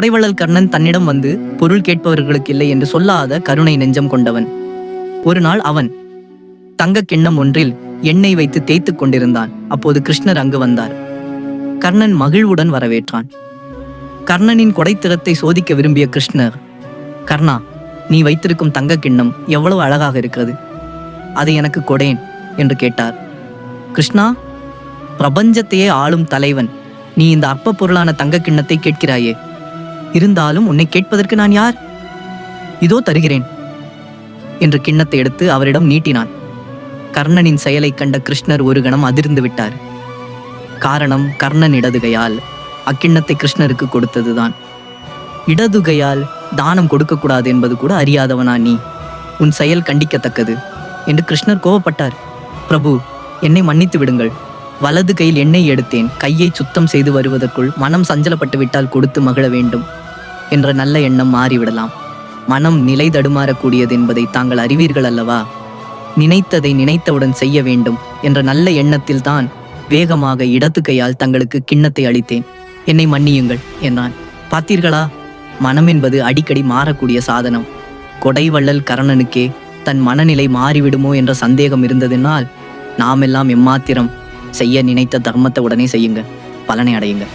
கொடைவள்ளல் கர்ணன் தன்னிடம் வந்து பொருள் கேட்பவர்களுக்கு இல்லை என்று சொல்லாத கருணை நெஞ்சம் கொண்டவன். ஒரு நாள் அவன் தங்கக் கிண்ணம் ஒன்றில் எண்ணெய் வைத்து தேய்த்துக் கொண்டிருந்தான். அப்போது கிருஷ்ணர் அங்கு வந்தார். கர்ணன் மகிழ்வுடன் வரவேற்றான். கர்ணனின் கொடைத்திறத்தை சோதிக்க விரும்பிய கிருஷ்ணர் கர்ணா நீ வைத்திருக்கும் தங்கக் கிண்ணம் எவ்வளவு அழகாக இருக்கிறது. அதை எனக்கு கொடேன் என்று கேட்டார். கிருஷ்ணா பிரபஞ்சத்தையே ஆளும் தலைவன். நீ இந்த அற்ப பொருளான தங்கக் கிண்ணத்தை கேட்கிறாயே. இருந்தாலும் உன்னை கேட்பதற்கு நான் யார்? இதோ தருகிறேன் என்று கிண்ணத்தை எடுத்து அவரிடம் நீட்டினான். கர்ணனின் செயலைக் கண்ட கிருஷ்ணர் ஒரு கணம் அதிர்ந்து விட்டார். காரணம் கர்ணன் இடதுகையால் அக்கிண்ணத்தை கிருஷ்ணருக்கு கொடுத்ததுதான். இடதுகையால் தானம் கொடுக்கக்கூடாது என்பது கூட அறியாதவனா நீ? உன் செயல் கண்டிக்கத்தக்கது என்று கிருஷ்ணர் கோவப்பட்டார் பிரபு என்னை மன்னித்து விடுங்கள். வலது கையில் எண்ணெய் எடுத்தேன். கையை சுத்தம் செய்து வருவதற்குள் மனம் சஞ்சலப்பட்டு விட்டால் கொடுத்து மகிழ வேண்டும். என்ற நல்ல எண்ணம் மாறிவிடலாம். மனம் நிலை தடுமாறக்கூடியது என்பதை தாங்கள் அறிவீர்கள் அல்லவா? நினைத்ததை நினைத்தவுடன் செய்ய வேண்டும் என்ற நல்ல எண்ணத்தில் தான் வேகமாக இடத்து கையால் தங்களுக்கு கிண்ணத்தை அளித்தேன். என்னை மன்னியுங்கள் என்றான். பார்த்தீர்களா? மனம் என்பது அடிக்கடி மாறக்கூடிய சாதனம். கொடைவள்ளல் கரணனுக்கே தன் மனநிலை மாறிவிடுமோ என்ற சந்தேகம் இருந்ததினால் நாமெல்லாம் எம்மாத்திரம் செய்ய நினைத்த தர்மத்தை உடனே செய்யுங்க பலனை அடையுங்கள்.